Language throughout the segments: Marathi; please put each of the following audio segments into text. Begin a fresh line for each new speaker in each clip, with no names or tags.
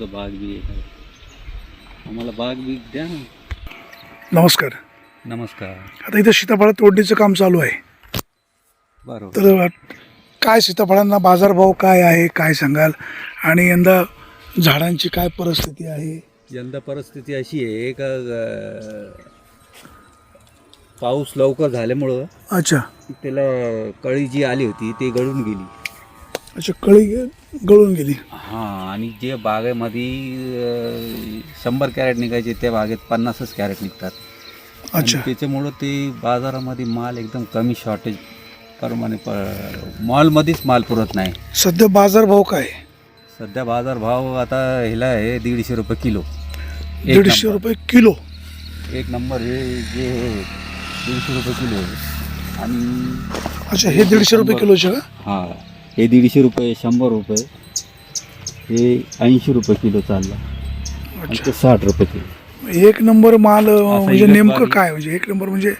तुमचा बाग बी आहे. आम्हाला बाग बी द्या ना.
नमस्कार.
नमस्कार.
आता इथं सीताफळ तोडणीचं काम चालू आहे.
बरोबर.
तर काय सीताफळांना बाजारभाव काय आहे काय सांगाल? आणि यंदा झाडांची काय परिस्थिती आहे?
यंदा परिस्थिती अशी आहे का अं, पाऊस लवकर झाल्यामुळं
अच्छा.
त्याला कळी जी आली होती ती गळून गेली.
अच्छा कळी गळून गेली.
हां आणि जे बागेमध्ये शंभर कॅरेट निघायचे त्या बागेत पन्नासच कॅरेट निघतात.
अच्छा.
त्याच्यामुळं ते बाजारामध्ये माल एकदम कमी शॉर्टेज प्रमाणे मॉलमध्येच माल पुरत नाही.
सध्या बाजारभाव काय?
सध्या बाजार भाव आता ह्याला आहे दीडशे रुपये किलो. एक
दीडशे. रुपये किलो.
एक नंबर हे जे दीडशे रुपये किलो आहे. आणि
अच्छा हे दीडशे रुपये किलोचे का?
हां. हे दीडशे रुपये शंभर रुपये. हे ऐंशी रुपये किलो चालला. आणि
अच्छा.
ते साठ रुपये किलो.
एक नंबर माल अं, म्हणजे नेमकं. काय म्हणजे? एक नंबर म्हणजे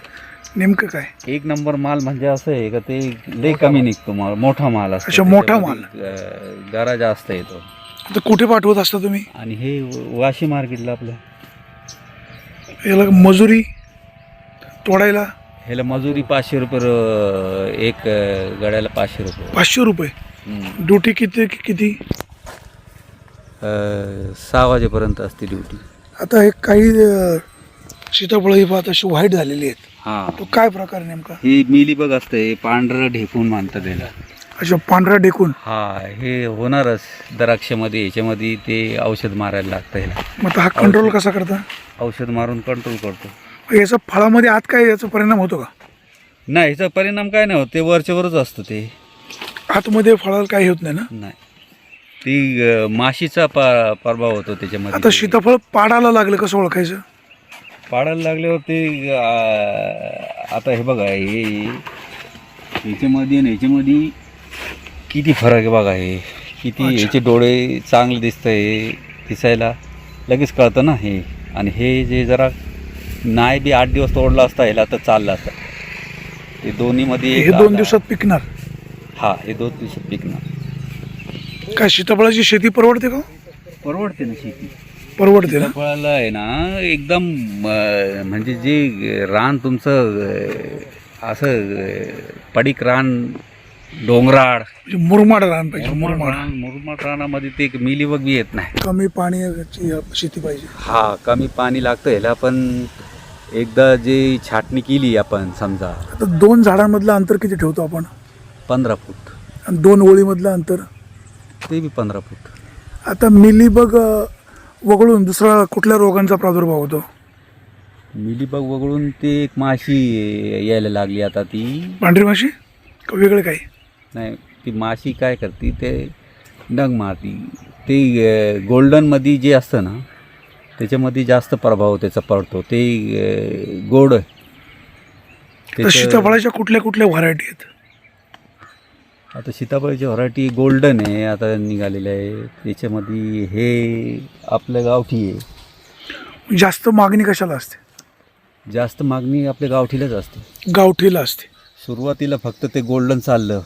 नेमकं काय?
एक नंबर माल म्हणजे असं आहे का ते लई कमी निघतो माल मोठा माल असतो.
अच्छा, मोठा
त्याच्यामध्ये, अं, गरा जास्त येतो
आता कुठे पाठवत असता तुम्ही?
आणि हे वाशी मार्केटला आपलं.
याला मजुरी तोडायला?
ह्याला मजुरी पाचशे रुपये एक गड्याला पाचशे रुपये.
पाचशे रुपये. ड्युटी किती किती?
अं, सहा वाजेपर्यंत असते ड्युटी.
आता हे काही अं, सीताफळं ही पाहत अशी व्हाईट झालेली आहेत.
हां.
तो काय प्रकार नेमका?
ही मिलीबग असते पांढरं ढेकून मानतात त्याला
अच्छा पांढरा डेकून
हा हे होणारच द्राक्षामध्ये याच्यामध्ये ते औषध मारायला लागतं ह्याला
मग आता हा कंट्रोल कसा करता?
औषध मारून कंट्रोल करतो.
याचा फळामध्ये आत काय याचा परिणाम होतो का?
नाही ह्याचा परिणाम काय नाही होत. ते वरच्यावरच असतं ते.
आतमध्ये फळाला काही होत नाही ना?
नाही. ती अं, माशीचा पा प्रभाव होतो त्याच्यामध्ये.
आता सीताफळ पाडायला लागलं कसं ओळखायचं?
पाडायला लागल्यावर ते अं, आता हे बघा हे ह्याच्यामध्ये आणि ह्याच्यामध्ये किती फरक आहे बघा हे. किती. ह्याचे डोळे चांगले दिसतं हे दिसायला. लगेच कळतं ना हे. आणि हे जे जरा नाही बी आठ दिवस तोडला असता ह्याला तर चालला असता. ते दोन्हीमध्ये
हे
एक
दोन
आला.
दिवसात पिकणार?
हा हे दोन दिवसात पिकणार.
काय सीताफळाची शेती परवडते का
परवडते ना शेती.
परवडते ना?
फळाला आहे ना एकदम अं, म्हणजे जे रान तुमचं अं, असं अं, पडीक रान डोंगराळ.
म्हणजे मुरमाड रान पाहिजे
मुरमाड
मुरमाड.
रान मुरमाड रानामध्ये ते एक मिलीबग बी येत नाही.
कमी पाण्याची शेती पाहिजे.
हा कमी पाणी लागतं ह्याला पण एकदा जे छाटणी केली आपण समजा.
आता दोन झाडांमधलं अंतर किती ठेवतो आपण?
पंधरा फूट.
आणि दोन ओळीमधलं अंतर?
ते बी पंधरा फूट.
आता मिलीबग अं, वगळून दुसरा कुठल्या रोगांचा प्रादुर्भाव होतो?
मिलीबग वगळून ते एक माशी यायला लागली आता ती.
पांढरी माशी? का वेगळं काही?
नाही ती माशी काय करते ते डंग मारती. ते गोल्डनमध्ये जे असतं ना त्याच्यामध्ये जास्त प्रभाव त्याचा पडतो. ते गोड आहे.
तर सीताफळाच्या कुठल्या कुठल्या व्हरायटी आहेत?
आता सीताफळाची व्हरायटी गोल्डन आहे आता निघालेलं आहे. त्याच्यामध्ये हे आपलं गावठी आहे.
जास्त मागणी कशाला असते?
जास्त मागणी आपल्या गावठीलाच असते.
गावठीला असते.
सुरुवातीला फक्त ते गोल्डन चाललं.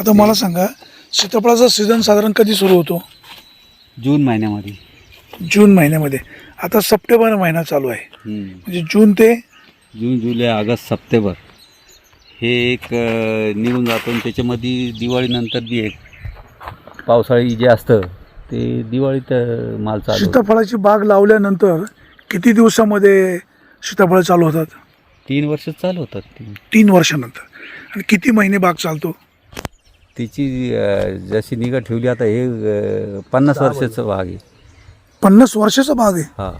आता मला सांगा सीताफळाचा सीझन साधारण कधी सुरू होतो?
जून महिन्यामध्ये.
जून महिन्यामध्ये. आता सप्टेंबर महिना चालू आहे.
हम्म.
म्हणजे जून ते
जून जुलै ऑगस्ट सप्टेंबर हे एक अं, निघून जातो आणि त्याच्यामध्ये दिवाळीनंतर बी एक पावसाळी जे असतं ते दिवाळीत अं, माल चालू होतो.
सीताफळाची बाग लावल्यानंतर किती दिवसामध्ये सीताफळ चालू होतात?
तीन वर्ष चालू होतात ती
तीन वर्षानंतर. आणि किती महिने बाग चालतो?
तिची अं, जशी निगा ठेवली आता हे अं, पन्नास वर्षाचं भाग आहे.
पन्नास वर्षाचा बाग आहे.
हा.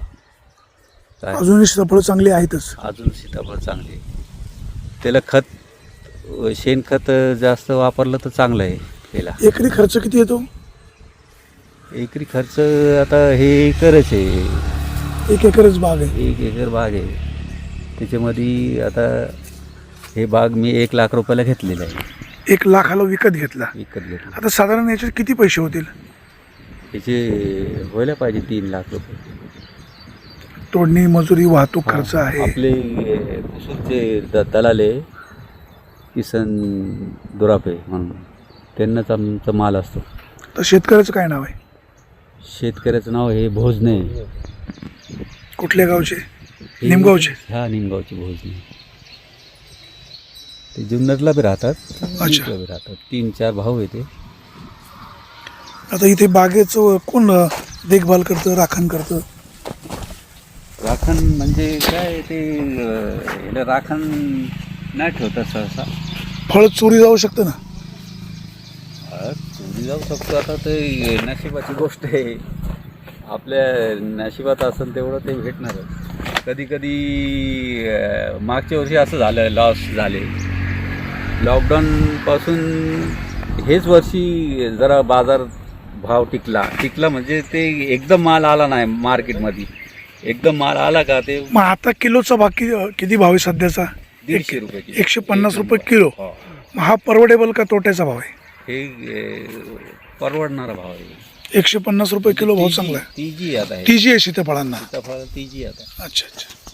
काय?
अजूनही सीताफळ चांगली आहेतच.
अजून सीताफळ चांगले. त्याला खत अं, शेणखत जास्त वापरलं तर चांगलं आहे त्याला.
एकरी खर्च किती येतो?
एकरी खर्च आता हे एकरच आहे.
एक एकरच बाग आहे.
एक एकर बाग आहे. त्याच्यामध्ये आता हे बाग मी एक लाख रुपयाला घेतलेलं आहे.
एक लाखाला विकत घेतला.
विकत घेतलं.
आता साधारण याच्यात किती पैसे होतील?
त्याचे व्हायला पाहिजे तीन लाख रुपये.
तोडणी मजुरी वाहतूक खर्च आहे.
आपले कुसूरचे द दलाले किसन दुरापे म्हणून. त्यांनाच आमचा माल असतो.
तर शेतकऱ्याचं काय नाव आहे?
शेतकऱ्याचं नाव हे भोजने.
कुठल्या गावचे?
हे-
निमगावचे?
ह्या निमगावचे भोजने. ते जुन्नरला बी राहतात. इथं बी राहतात. तीन चार भाऊ आहे ते.
आता इथे बागेचं कोण देखभाल करतं राखण करतं?
राखण म्हणजे काय ते अं, याला राखण नाही ठेवतात सहसा.
फळ चोरी जाऊ शकतं ना?
चोरी जाऊ शकतो. आता ते नशिबाची गोष्ट आहे. आपल्या नशिबात असेल तेवढं ते भेटणारच. कधी कधी अं, मागच्या वर्षी असं झालं लॉस झाले. लॉकडाऊनपासून हेच वर्षी जरा बाजार भाव टिकला. टिकला म्हणजे ते एकदम माल आला नाही मार्केटमध्ये. एकदम माल आला का ते
मग आता किलोचा बाकी किती भाव आहे सध्याचा?
दीडशे रुपये किलो.
एकशे पन्नास रुपये किलो.
हो.
मग हा परवडेबल का तोट्याचा भाव आहे?
हे परवडणारा भाव आहे.
एकशे पन्नास रुपये किलो भाव चांगला आहे.
ती जी आता
ती जी आहे सीताफळांना.
सीताफळ ती जी आता
अच्छा अच्छा.